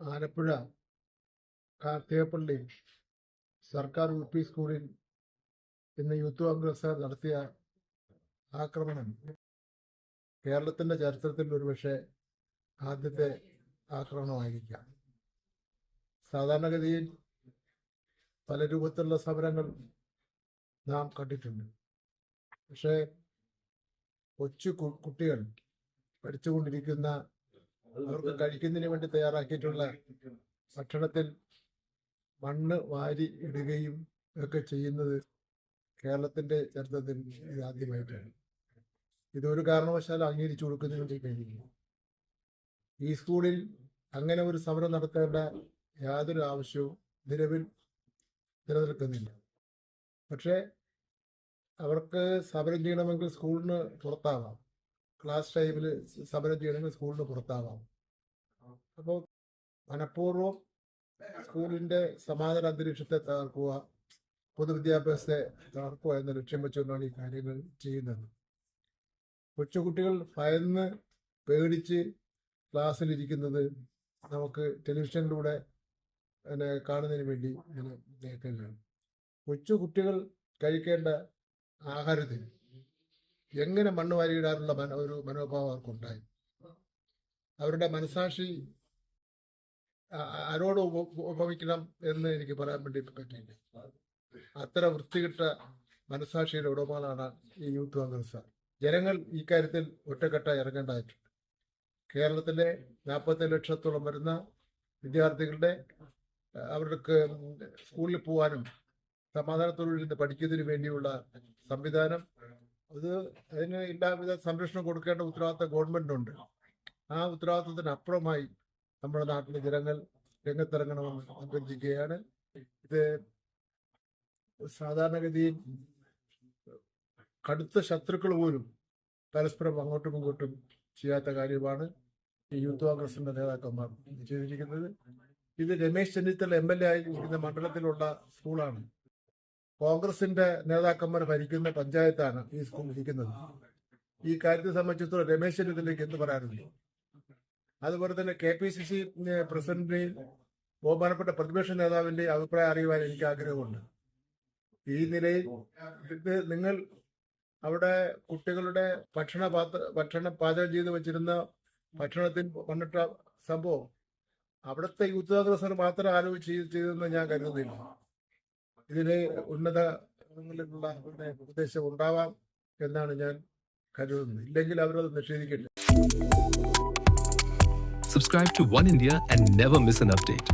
ആലപ്പുഴ കാർത്തികപ്പള്ളി സർക്കാർ U P സ്കൂളിൽ ഇന്ന് യൂത്ത് കോൺഗ്രസ് നടത്തിയ ആക്രമണം കേരളത്തിന്റെ ചരിത്രത്തിൽ ഒരുപക്ഷെ ആദ്യത്തെ ആക്രമണമായിരിക്കാം. സാധാരണഗതിയിൽ പല രൂപത്തിലുള്ള സമരങ്ങൾ നാം കണ്ടിട്ടുണ്ട്. പക്ഷേ കൊച്ചു കുട്ടികൾ പഠിച്ചുകൊണ്ടിരിക്കുന്ന അവർക്ക് കഴിക്കുന്നതിന് വേണ്ടി തയ്യാറാക്കിയിട്ടുള്ള ഭക്ഷണത്തിൽ മണ്ണ് വാരി ഇടുകയും ഒക്കെ ചെയ്യുന്നത് കേരളത്തിന്റെ ചരിത്രത്തിൽ ഇത് ആദ്യമായിട്ടാണ്. ഇതൊരു കാരണവശാലും അംഗീകരിച്ചു കൊടുക്കുന്നതിന് വേണ്ടി കഴിയില്ല ഈ സ്കൂളിൽ അങ്ങനെ ഒരു സമരം നടത്തേണ്ട യാതൊരു ആവശ്യവും നിലവിൽ നിലനിൽക്കുന്നില്ല. പക്ഷേ അവർക്ക് സമരം ചെയ്യണമെങ്കിൽ സ്കൂളിന് പുറത്താവാം. ക്ലാസ് ടൈമിൽ സമരം ചെയ്യണമെങ്കിൽ സ്കൂളിന് പുറത്താവാം. അപ്പോൾ മനഃപൂർവം സ്കൂളിന്റെ സമാധാന അന്തരീക്ഷത്തെ തകർക്കുക പൊതുവിദ്യാഭ്യാസത്തെ തകർക്കുക എന്ന ലക്ഷ്യം വെച്ചുകൊണ്ടാണ് ഈ കാര്യങ്ങൾ ചെയ്യുന്നത്. കൊച്ചുകുട്ടികൾ ഭയന്ന് പേടിച്ച് ക്ലാസ്സിലിരിക്കുന്നത് നമുക്ക് ടെലിവിഷനിലൂടെ പിന്നെ കാണുന്നതിന് വേണ്ടി ഇങ്ങനെ കേൾക്കുകയാണ്. കൊച്ചു കുട്ടികൾ കഴിക്കേണ്ട ആഹാരത്തിൽ എങ്ങനെ മണ്ണ് വാരിയിടാനുള്ള മന ഒരു മനോഭാവം അവർക്കുണ്ടായി. അവരുടെ മനസാക്ഷി ആരോട് ഉപ- ഉപമിക്കണം എന്ന് എനിക്ക് പറയാൻ വേണ്ടി പറ്റിയില്ല. അത്ര വൃത്തികെട്ട മനസാക്ഷിയുടെ ഉടമകളാണ് ഈ യൂത്ത് കോൺഗ്രസ് ജനങ്ങൾ ഈ കാര്യത്തിൽ ഒറ്റക്കെട്ട ഇറങ്ങേണ്ടതായിട്ടുണ്ട്. കേരളത്തിലെ നാൽപ്പത്തി ലക്ഷത്തോളം വരുന്ന വിദ്യാർത്ഥികളുടെ അവർക്ക് സ്കൂളിൽ പോകാനും സമാധാനത്തോടു പഠിക്കുന്നതിന് വേണ്ടിയുള്ള സംവിധാനം അത് അതിന് എല്ലാവിധ സംരക്ഷണം കൊടുക്കേണ്ട ഉത്തരവാദിത്ത ഗവൺമെന്റ് ഉണ്ട് ആ ഉത്തരവാദിത്തത്തിന് അപ്പുറമായി നമ്മുടെ നാട്ടിലെ ജനങ്ങൾ രംഗത്തിറങ്ങണമെന്ന് അഭ്യർത്ഥിക്കുകയാണ്. ഇത് സാധാരണഗതിയിൽ കടുത്ത ശത്രുക്കൾ പോലും പരസ്പരം അങ്ങോട്ടും ഇങ്ങോട്ടും ചെയ്യാത്ത കാര്യമാണ് ഈ യൂത്ത് കോൺഗ്രസിന്റെ നേതാക്കന്മാർ ചെയ്തിരിക്കുന്നത്. ഇത് Ramesh Chennithala M L A ആയിരിക്കുന്ന മണ്ഡലത്തിലുള്ള സ്കൂളാണ്. കോൺഗ്രസിന്റെ നേതാക്കന്മാർ ഭരിക്കുന്ന പഞ്ചായത്താണ് ഈ സ്കൂൾ ഇരിക്കുന്നത്. ഈ കാര്യത്തെ സംബന്ധിച്ചിടത്തോളം രമേശ് ചെന്നിത്തലയ്ക്ക് എന്ത് പറയാനുണ്ട്? അതുപോലെ തന്നെ കെ പി സി സി പ്രസിഡന്റിന്റെയും ബഹുമാനപ്പെട്ട പ്രതിപക്ഷ നേതാവിന്റെ അഭിപ്രായം അറിയുവാൻ എനിക്ക് ആഗ്രഹമുണ്ട്. ഈ നിലയിൽ ഇത് നിങ്ങൾ അവിടെ കുട്ടികളുടെ ഭക്ഷണ പാത്ര ഭക്ഷണ പാചകം ചെയ്ത് വെച്ചിരുന്ന ഭക്ഷണത്തിൽ വന്നിട്ട സംഭവം അവിടുത്തെ യൂത്ത് കോൺഗ്രസ് മാത്രം ആലോചിച്ച് ചെയ്ത് ചെയ്തെന്ന് ഞാൻ കരുതുന്നില്ല. ഇതിന് ഉന്നത ഉദ്ദേശം ഉണ്ടാവാം എന്നാണ് ഞാൻ കരുതുന്നത് ഇല്ലെങ്കിൽ അവരത് നിഷേധിക്കില്ല Subscribe to One India and never miss an update.